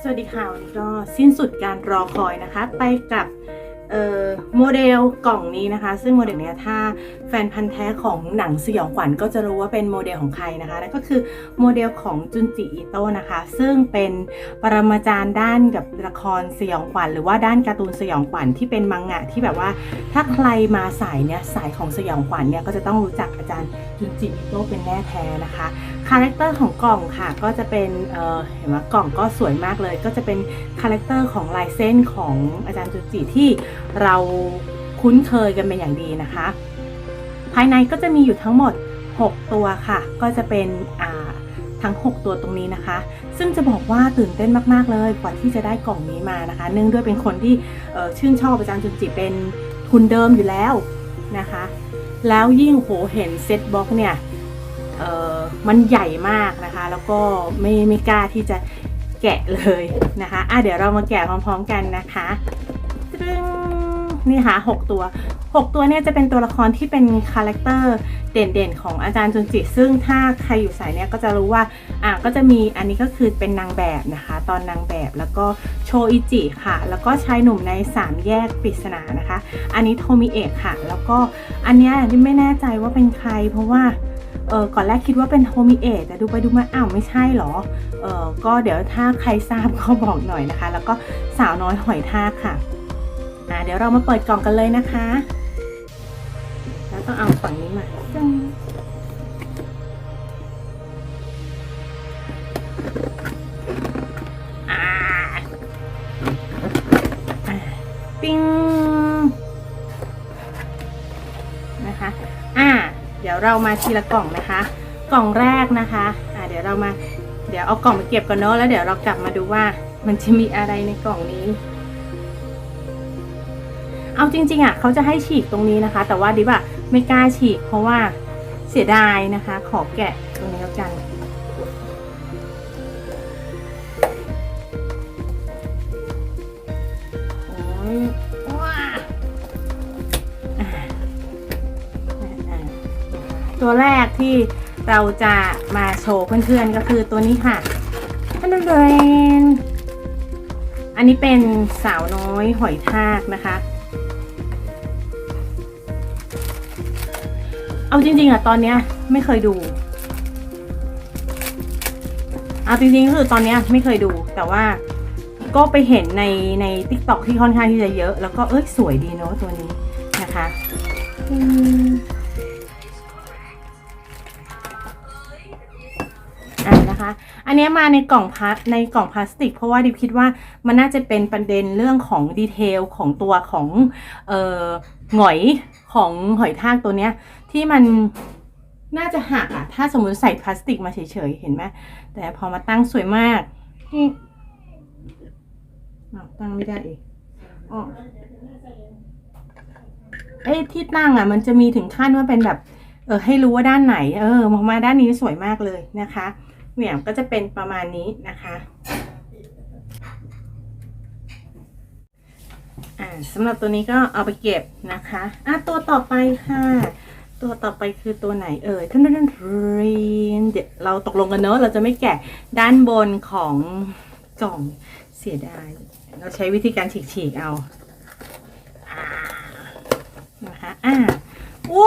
สวัสดีค่ะวันนี้ก็สิ้นสุดการรอคอยนะคะ ไปกับโมเดลกล่องนี้นะคะ ซึ่งโมเดลเนี้ยถ้าแฟนพันธ์แท้ของหนังสยองขวัญก็จะรู้ว่าเป็นโมเดลของใครนะคะนั่นก็คือโมเดลของจุนจิอิโตะนะคะ ซึ่งเป็นปรมาจารย์ด้านกับละครสยองขวัญหรือว่าด้านการ์ตูนสยองขวัญที่เป็นมังงะที่แบบว่าถ้าใครมาสายเนี้ยสายของสยองขวัญเนี่ยก็จะต้องรู้จักอาจารย์จุนจิอิโตะเป็นแน่แท้นะคะ คาแรคเตอร์ของกล่องค่ะก็จะเป็นเเห็นไหมกล่องก็สวยมากเลย ก็จะเป็นคาแรคเตอร์ของลายเส้นของอาจารย์จุจิที่เราคุ้นเคยกันเป็นอย่างดีนะคะ ภายในก็จะมีอยู่ทั้งหมด 6 ตัวค่ะ ก็จะเป็นทั้ง 6 ตัวตรงนี้นะคะ ซึ่งจะบอกว่าตื่นเต้นมาก ๆ เลยกว่าที่จะได้กล่องนี้มานะคะ เนื่องด้วยเป็นคนที่ชื่นชอบอาจารย์จุจิเป็นทุนเดิมอยู่แล้วนะคะ แล้วยิ่งโหเห็นเซตบ็อกเนี่ย มันใหญ่มากนะคะ แล้วก็ไม่ไม่กล้าที่จะแกะเลยนะคะอะเดี๋ยวเรามาแกะพร้อมๆกันนะคะตึ้งนี่ค่ะหกตัวหกตัวเนี่ยจะเป็นตัวละครที่เป็นคาแรคเตอร์เด่นๆ ของอาจารย์จุนจิ ซึ่งถ้าใครอยู่สายเนี่ยก็จะรู้ว่า อะก็จะมีอันนี้ก็คือเป็นนางแบบนะคะ ตอนนางแบบแล้วก็โชอิจิค่ะ แล้วก็ชายหนุ่มในสามแยกปริศนานะคะ อันนี้โทมิเอะค่ะ แล้วก็อันเนี้ยที่ไม่แน่ใจว่าเป็นใครเพราะว่า เออก่อนแรกคิดว่าเป็นโฮมิเอะแต่ดูไปดูมาอ้าวไม่ใช่เหรอเออก็เดี๋ยวถ้าใครทราบก็บอกหน่อยนะคะ แล้วก็สาวน้อยหอยทากค่ะอ่าเดี๋ยวเรามาเปิดกล่องกันเลยนะคะ แล้วต้องเอาฝั่งนี้มาจึ้งอ่าอ่าปิ้งนะคะ ดี๋ยวเรามาทีละกล่องนะคะ กล่องแรกนะคะอ่าเดี๋ยวเรามาเดี๋ยวเอากล่องมาเก็บก่อนเนาะแล้วเดี๋ยวเรากลับมาดูว่ามันจะมีอะไรในกล่องนี้ เอาจริง ๆอะเขาจะให้ฉีกตรงนี้นะคะ แต่ว่าดิบอะไม่กล้าฉีกเพราะว่าเสียดายนะคะ ขอแกะตรงนี้แล้วกัน ตัวแรกที่เราจะมาโชว์เพื่อนๆก็คือตัวนี้ค่ะทันเดนอันนี้เป็นสาวน้อยหอยทากนะคะ เอาจริงๆอะตอนเนี้ยไม่เคยดู เอาจริงๆคือตอนเนี้ยไม่เคยดูแต่ว่าก็ไปเห็นในใน t ิ k t o k ที่ค่อนข้างที่จะเยอะ แล้วก็เอ้ยสวยดีเนาะตัวนี้นะคะ นะคะ อันเนี้ยมาในกล่องพลาในกล่องพลาสติก เพราะว่าดิบคิดว่ามันน่าจะเป็นประเด็นเรื่องของดีเทลของตัวของเอ่อหงอยของหอยทากตัวเนี้ย ที่มันน่าจะหักอะถ้าสมมติใส่พลาสติกมาเฉยๆ เห็นไหมแต่พอมาตั้งสวยมากนี่ตั้งไม่ได้อีกอ๋อเอ้ที่ตั้งอะมันจะมีถึงขั้นว่าเป็นแบบเออให้รู้ว่าด้านไหน เออมองมาด้านนี้สวยมากเลยนะคะ เนี่ยก็จะเป็นประมาณนี้นะคะอ่าสำหรับตัวนี้ก็เอาไปเก็บนะคะอะตัวต่อไปค่ะ ตัวต่อไปคือตัวไหนเอ่ยท่านท่านเรียนเดี๋ยวเราตกลงกันเนอะเราจะไม่แกะด้านบนของกล่องเสียดาย เราใช้วิธีการฉีกๆเอาอ่านะคะอ่า โอ้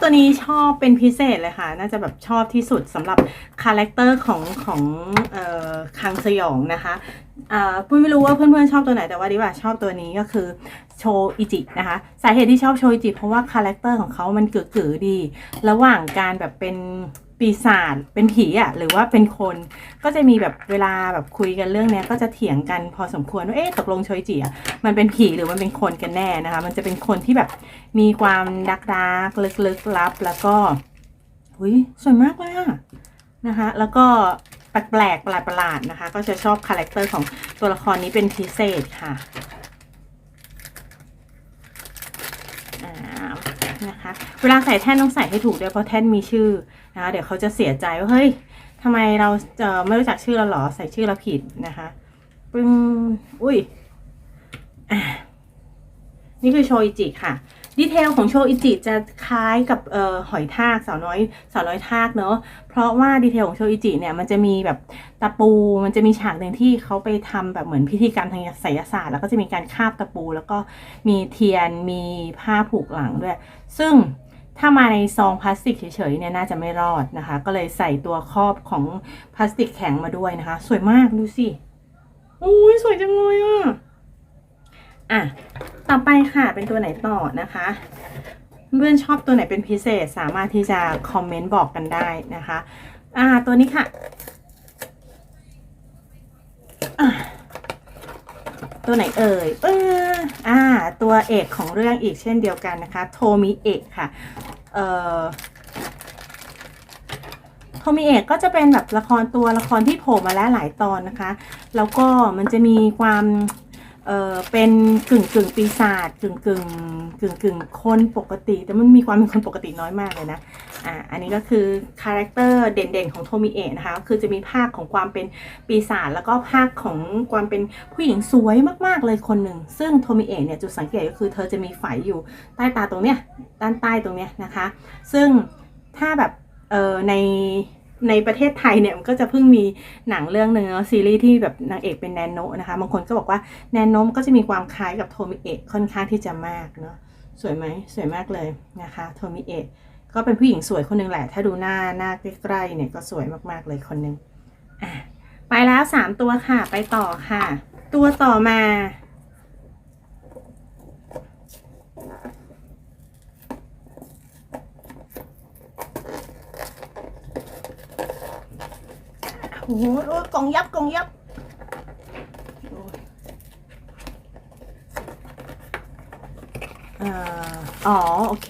ตัวนี้ชอบเป็นพิเศษเลยค่ะ น่าจะแบบชอบที่สุดสำหรับคาแรคเตอร์ของของเอ่อคังสยองนะคะอ่าปุ้ยไม่รู้ว่าเพื่อนๆชอบตัวไหนแต่ว่าดิว่าชอบตัวนี้ก็คือโชอิจินะคะ สาเหตุที่ชอบโชอิจิเพราะว่าคาแรคเตอร์ของเขามันเก๋ๆดี ระหว่างการแบบเป็น ปีศาจเป็นผีอะหรือว่าเป็นคนก็จะมีแบบเวลาแบบคุยกันเรื่องเนี้ยก็จะเถียงกันพอสมควรว่าเอ๊ะตกลงชอิจิอะมันเป็นผีหรือมันเป็นคนกันแน่นะคะ มันจะเป็นคนที่แบบมีความดักดักลึกลึกลับ แล้วก็หุยสวยมากเลยอะนะคะ แล้วก็แปลกแปลกประหลาดประหลาดๆนะคะ ก็จะชอบคาแรคเตอร์ของตัวละครนี้เป็นพิเศษค่ะอ่า นะคะ เวลาใส่แท่นต้องใส่ให้ถูกด้วยเพราะแท่นมีชื่อนะคะ เดี๋ยวเขาจะเสียใจว่าเฮ้ยทำไมเราจะไม่รู้จักชื่อเราหรอใส่ชื่อเราผิดนะคะปึ้งอุ้ยนี่คือโชยจิค่ะ ดีเทลของโชอิจิจะคล้ายกับเอ่อหอยทากสาวน้อยสาวน้อยทากเนอะเพราะว่าดีเทลของโชอิจิเนี่ยมันจะมีแบบตะปูมันจะมีฉากหนึ่งที่เขาไปทำแบบเหมือนพิธีกรรมทางไสยศาสตร์ แล้วก็จะมีการคาบตะปู แล้วก็มีเทียนมีผ้าผูกหลังด้วย ซึ่งถ้ามาในซองพลาสติกเฉยๆเนี่ยน่าจะไม่รอดนะคะ ก็เลยใส่ตัวครอบของพลาสติกแข็งมาด้วยนะคะ สวยมากดูสิอุ้ยสวยจังเลยอะ อะต่อไปค่ะเป็นตัวไหนต่อนะคะเพื่อนชอบตัวไหนเป็นพิเศษสามารถที่จะคอมเมนต์บอกกันได้นะคะอ่าตัวนี้ค่ะตัวไหนเอ่ยเอออ่า ตัวเอกของเรื่องอีกเช่นเดียวกันนะคะ โทมิเอะค่ะ เอ่อ โทมิเอะก็จะเป็นแบบละครตัวละครที่โผล่มาแล้วหลายตอนนะคะ แล้วก็มันจะมีความ เออเป็นกึ่งกึ่งปีศาจกึ่งกึ่งกึ่งกึ่งคนปกติ แต่มันมีความเป็นคนปกติน้อยมากเลยนะอ่าอันนี้ก็คือคาแรคเตอร์เด่นๆของโทมิเอะนะคะคือจะมีภาคของความเป็นปีศาจแล้วก็ภาคของความเป็นผู้หญิงสวยมากๆเลยคนหนึ่ง ซึ่งโทมิเอะเนี่ยจุดสังเกตก็คือเธอจะมีไฝอยู่ใต้ตาตรงเนี้ยด้านใต้ตรงเนี้ยนะคะ ซึ่งถ้าแบบเออใน ในประเทศไทยเนี่ยมันก็จะเพิ่งมีหนังเรื่องหนึ่งเนอซีรีส์ที่แบบนางเอกเป็นแนนโนนะคะบางคนก็บอกว่าแนนโนก็จะมีความคล้ายกับโทมิเอะค่อนข้างที่จะมากเนาะสวยไหมสวยมากเลยนะคะโทมิเอะก็เป็นผู้หญิงสวยคนหนึ่งแหละ ถ้าดูหน้าหน้าใกล้ๆเนี่ยก็สวยมากๆเลยคนหนึ่งอะไปแล้วสามตัวค่ะ ไปต่อค่ะ ตัวต่อมา อ้โหโอ้ยกล่องยับกล่องยับอ๋อโอเค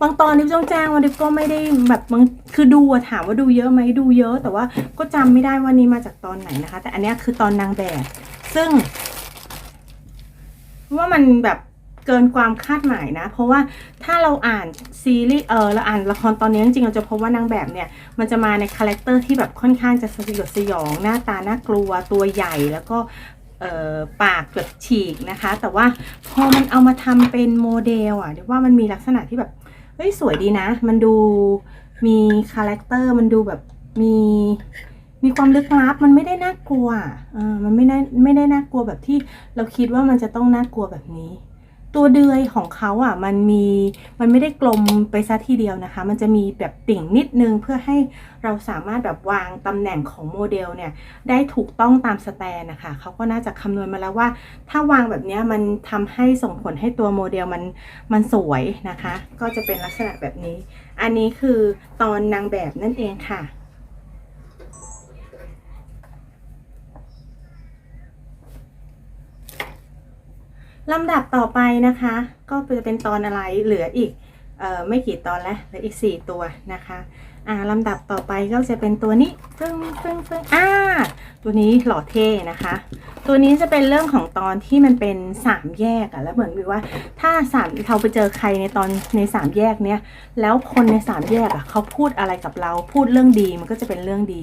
บางตอนดิฟต้องแจ้งว่าดิฟก็ไม่ได้แบบบางคือดูถามว่าดูเยอะไหมดูเยอะแต่ว่าก็จำไม่ได้ว่านี้มาจากตอนไหนนะคะ แต่อันนี้คือตอนนางแบบ ซึ่ง ว่ามันแบบ เกินความคาดหมายนะ เพราะว่าถ้าเราอ่านซีรีส์เออเราอ่านละครตอนนี้จริงๆเราจะพบว่านางแบบเนี่ย มันจะมาในคาแรคเตอร์ที่แบบค่อนข้างจะสยดสยอง หน้าตาน่ากลัวตัวใหญ่แล้วก็เออปากแบบฉีกนะคะ แต่ว่าพอมันเอามาทำเป็นโมเดลอะเดี๋ยวว่ามันมีลักษณะที่แบบเฮ้ยสวยดีนะ มันดูมีคาแรคเตอร์มันดูแบบมีมีความลึกลับมันไม่ได้น่ากลัวอะเออมันไม่ได้ไม่ได้น่ากลัวแบบที่เราคิดว่ามันจะต้องน่ากลัวแบบนี้ ตัวเดือยของเขาอะมันมีมันไม่ได้กลมไปซะทีเดียวนะคะ มันจะมีแบบติ่งนิดนึงเพื่อให้เราสามารถแบบวางตำแหน่งของโมเดลเนี่ยได้ถูกต้องตามสแตนนะคะเขาก็น่าจะคำนวณมาแล้วว่า ถ้าวางแบบนี้มันทำให้ส่งผลให้ตัวโมเดลมันมันสวยนะคะ ก็จะเป็นลักษณะแบบนี้ อันนี้คือตอนนางแบบนั่นเองค่ะ ลำดับต่อไปนะคะ ก็จะเป็นตอนอะไรเหลืออีกออไม่กี่ตอนแล้วเหลืออีก 4 ตัวนะคะอ่าลำดับต่อไปก็จะเป็นตัวนี้ฟึ่งฟึ่งฟึ่งอ่าตัวนี้หล่อเท่นะคะ ตัวนี้จะเป็นเรื่องของตอนที่มันเป็นสามแยกอะแล้วเหมือนกับว่า ถ้าสามเราไปเจอใครในตอนในสามแยกเนี้ยแล้วคนในสามแยกอะเขาพูดอะไรกับเรา พูดเรื่องดีมันก็จะเป็นเรื่องดี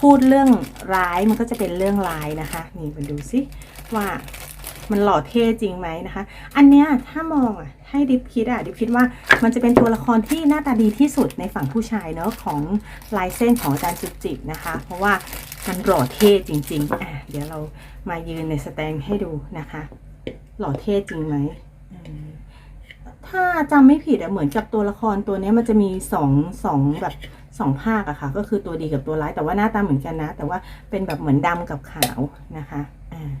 พูดเรื่องร้ายมันก็จะเป็นเรื่องร้ายนะคะ นี่มาดูซิว่า มันหล่อเท่จริงไหมนะคะ อันเนี้ยถ้ามองอะให้ดิฟคิดอะดิฟคิดว่ามันจะเป็นตัวละครที่หน้าตาดีที่สุดในฝั่งผู้ชายเนอะของลายเส้นของอาจารย์จุจินะคะ เพราะว่ามันหล่อเท่จริง ๆอะเดี๋ยวเรามายืนในสแตนให้ดูนะคะ หล่อเท่จริงไหมถ้าจำไม่ผิดอะเหมือนกับตัวละครตัวเนี้ยมันจะมีสองสองแบบสองภาคอะค่ะ ก็คือตัวดีกับตัวร้ายแต่ว่าหน้าตาเหมือนกันนะ แต่ว่าเป็นแบบเหมือนดำกับขาวนะคะอ่า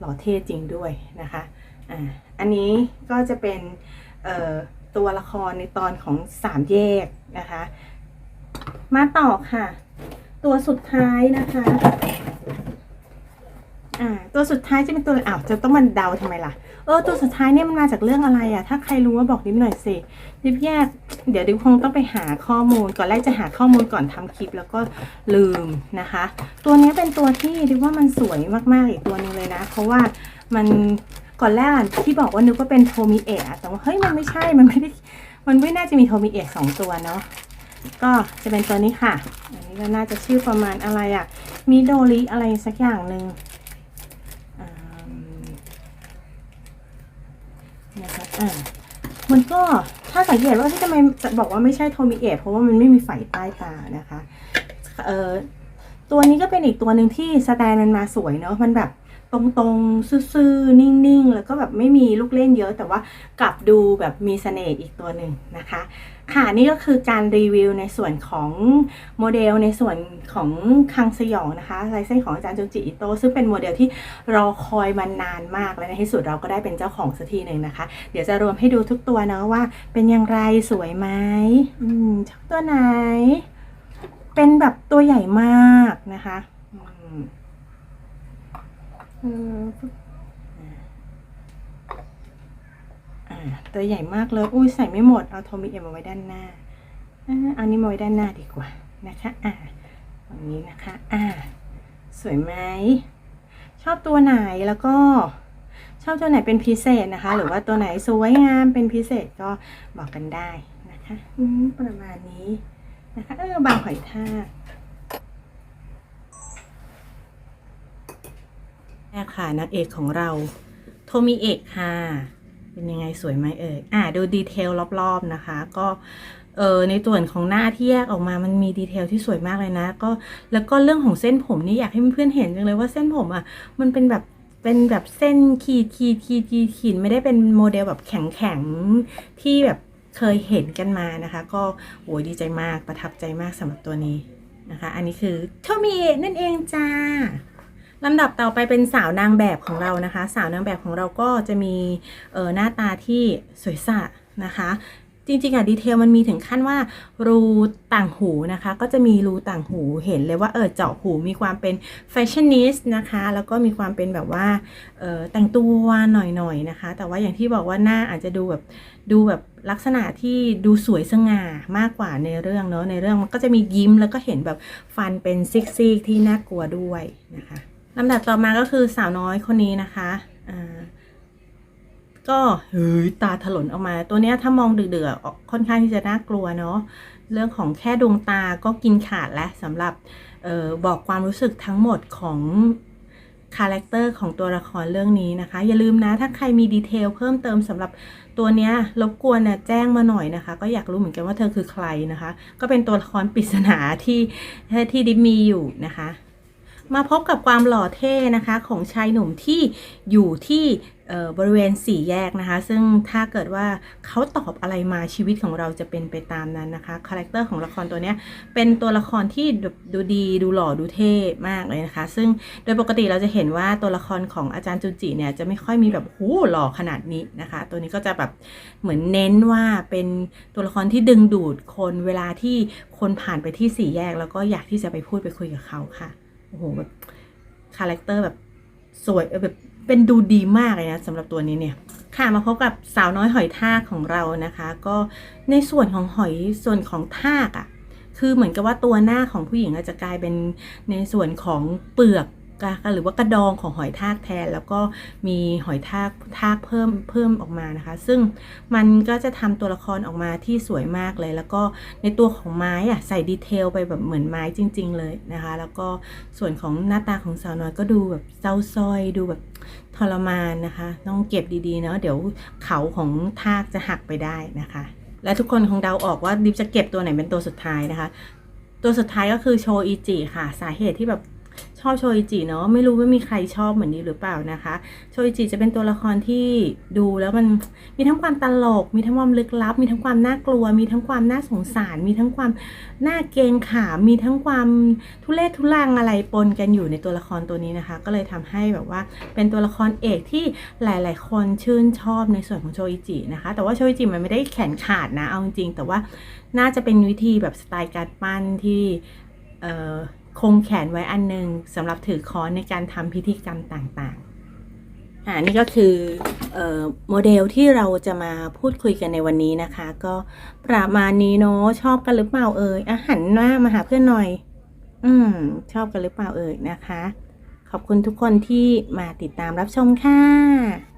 หล่อเท่จริงด้วยนะคะอ่าอันนี้ก็จะเป็นตัวละครในตอนของสามแยกนะคะ มาต่อค่ะ ตัวสุดท้ายนะคะ อ่าตัวสุดท้ายจะเป็นตัวอ้าวจะต้องมันเดาทำไมล่ะ เออตัวสุดท้ายเนี่ยมันมาจากเรื่องอะไรอะ่ะ ถ้าใครรู้ว่าบอกดิฟหน่อยสิดิฟแยก เดี๋ยวดิฟคงต้องไปหาข้อมูล ก่อนแรกจะหาข้อมูลก่อนทำคลิปแล้วก็ลืมนะคะ ตัวนี้เป็นตัวที่ดิฟว่ามันสวยมากๆอีกตัวหนึงเลยนะ เพราะว่ามันก่อนแรกที่บอกว่านึกว่าเป็นโทมิเอะอะแต่ว่าเฮ้ยมันไม่ใช่ มันไม่ได้ มันไม่น่าจะมีโทมิเอะสองตัวเนาะ ก็จะเป็นตัวนี้ค่ะ อันนี้ก็น่าจะชื่อประมาณอะไรอะ่ะ มิโดริอะไรสักอย่างหนึ่ง อ่ามันก็ถ้าสังเกตว่าที่ทำไมจะบอกว่าไม่ใช่โทมิเอะเพราะว่ามันไม่มีไฝใต้ตานะคะเอ่อตัวนี้ก็เป็นอีกตัวหนึ่งที่สแตนมันมาสวยเนาะมันแบบตรงๆซื่อๆนิ่งๆ แล้วก็แบบไม่มีลูกเล่นเยอะ แต่ว่ากลับดูแบบมีเสน่ห์อีกตัวหนึ่งนะคะ ค่ะนี่ก็คือการรีวิวในส่วนของโมเดลในส่วนของคังสยองนะคะลายเส้นของอาจารย์จุจิอิโตะซึ่งเป็นโมเดลที่รอคอยมานานมากและในที่สุดเราก็ได้เป็นเจ้าของสักทีหนึ่งนะคะ เดี๋ยวจะรวมให้ดูทุกตัวเนาะว่า เป็นอย่างไรสวยไหมอืมชอบตัวไหน เป็นแบบตัวใหญ่มากนะคะอืมเอออ่า ตัวใหญ่มากเลย อุ้ยใส่ไม่หมด เอาโทมิเอะมาไว้ด้านหน้าอ่าเอานี้มาไว้ด้านหน้าดีกว่านะคะ อ่าตรงนี้นะคะ อ่า สวยไหม ชอบตัวไหนแล้วก็ชอบตัวไหนเป็นพิเศษนะคะ หรือว่าตัวไหนสวยงามเป็นพิเศษก็บอกกันได้นะคะอืประมาณนี้นะคะเออบางหอยทากแม่ค่ะนางเอกของเรา โทมิเอะค่ะ เป็นยังไงสวยไหมเอ่ยอ่าดูดีเทลรอบๆนะคะ ก็เออในส่วนของหน้าที่แยกออกมามันมีดีเทลที่สวยมากเลยนะ ก็แล้วก็เรื่องของเส้นผมนี่อยากให้เพื่อนๆเห็นจังเลยว่าเส้นผมอะมันเป็นแบบเป็นแบบเส้นขีดขีดขีดขีดขีดไม่ได้เป็นโมเดลแบบแข็งแข็งที่แบบเคยเห็นกันมานะคะ ก็โอ้ยดีใจมากประทับใจมากสำหรับตัวนี้นะคะ อันนี้คือโทมิเอะนั่นเองจ้า ลำดับต่อไปเป็นสาวนางแบบของเรานะคะ สาวนางแบบของเราก็จะมีเออหน้าตาที่สวยสะนะคะจริงๆอะดีเทลมันมีถึงขั้นว่ารูต่างหูนะคะ ก็จะมีรูต่างหูเห็นเลยว่าเออเจาะหูมีความเป็นแฟชั่นนิสต์นะคะ แล้วก็มีความเป็นแบบว่าเออแต่งตัวหน่อยๆนะคะ แต่ว่าอย่างที่บอกว่าหน้าอาจจะดูแบบดูแบบลักษณะที่ดูสวยสง่ามากกว่าในเรื่องเนาะในเรื่องมันก็จะมียิ้มแล้วก็เห็นแบบฟันเป็นซิกๆที่น่ากลัวด้วยนะคะ ลำดับต่อมาก็คือสาวน้อยคนนี้นะคะอ่าก็เฮ้ยตาถลนออกมา ตัวเนี้ยถ้ามองเดือดๆค่อนข้างที่จะน่ากลัวเนาะเรื่องของแค่ดวงตาก็กินขาดแล้วสำหรับออบอกความรู้สึกทั้งหมดของคาแรคเตอร์ของตัวละครเรื่องนี้นะคะ อย่าลืมนะ ถ้าใครมีดีเทลเพิ่มเติมสำหรับตัวเนี้ยรบกวนนะแจ้งมาหน่อยนะคะ ก็อยากรู้เหมือนกันว่าเธอคือใครนะคะ ก็เป็นตัวละครปริศนาที่ที่ดิมีอยู่นะคะ มาพบกับความหล่อเท่นะคะของชายหนุ่มที่อยู่ที่บริเวณสี่แยกนะคะ ซึ่งถ้าเกิดว่าเขาตอบอะไรมาชีวิตของเราจะเป็นไปตามนั้นนะคะคาแรคเตอร์ของละครตัวนี้เป็นตัวละครที่ดูดูดีดูหล่อดูเท่มากเลยนะคะ ซึ่งโดยปกติเราจะเห็นว่าตัวละครของอาจารย์จุจิเนี่ยจะไม่ค่อยมีแบบหูหล่อขนาดนี้นะคะ ตัวนี้ก็จะแบบเหมือนเน้นว่าเป็นตัวละครที่ดึงดูดคนเวลาที่คนผ่านไปที่สี่แยก แล้วก็อยากที่จะไปพูดไปคุยกับเขาค่ะ โอ้โหแบบคาแรคเตอร์แบบสวยแบบเป็นดูดีมากเลยนะสำหรับตัวนี้เนี่ยค่ะมาพบกับสาวน้อยหอยทากของเรานะคะ ก็ในส่วนของหอยส่วนของทากอะ่ะ คือเหมือนกับว่าตัวหน้าของผู้หญิงอาจจะกลายเป็นในส่วนของเปลือก หรือว่ากระดองของหอยทากแทน แล้วก็มีหอยทากทากเพิ่มเพิ่มออกมานะคะ ซึ่งมันก็จะทำตัวละครออกมาที่สวยมากเลย แล้วก็ในตัวของไม้อะใส่ดีเทลไปแบบเหมือนไม้จริง ๆ เลยนะคะ แล้วก็ส่วนของหน้าตาของสาวน้อยก็ดูแบบเศร้าส้อยดูแบบทรมานนะคะ ต้องเก็บดีๆเนาะเดี๋ยวเขาของทากจะหักไปได้นะคะ และทุกคนคงเดาออกว่าดิฟจะเก็บตัวไหนเป็นตัวสุดท้ายนะคะ ตัวสุดท้ายก็คือโชอิจิค่ะ สาเหตุที่แบบ ชอบโชอิจิเนาะไม่รู้ว่ามีใครชอบเหมือนนี้หรือเปล่านะคะ โชอิจิจะเป็นตัวละครที่ดูแล้วมันมีทั้งความตลก มีทั้งความลึกลับ มีทั้งความน่ากลัว มีทั้งความน่าสงสาร มีทั้งความน่าเกงขามมีทั้งความทุเลศทุลังอะไรปนกันอยู่ในตัวละครตัวนี้นะคะ ก็เลยทำให้แบบว่าเป็นตัวละครเอกที่หลาย ๆ คนชื่นชอบในส่วนของโชอิจินะคะ แต่ว่าโชอิจิมันไม่ได้แขนขาดนะเอาจริงแต่ว่าน่าจะเป็นวิธีแบบสไตล์การปั้นที่เอ่อ คงแขนไว้อันหนึงสำหรับถือค้อนในการทำพิธีกรรมต่างๆอ่านี่ก็คือออโมเดลที่เราจะมาพูดคุยกันในวันนี้นะคะ ก็ประมาณนี้เนาะชอบกันหรือเปล่าเอ่ยอาหันหน้ามาหาเพื่อนหน่อย อืม ชอบกันหรือเปล่าเอ่ยนะคะ ขอบคุณทุกคนที่มาติดตามรับชมค่ะ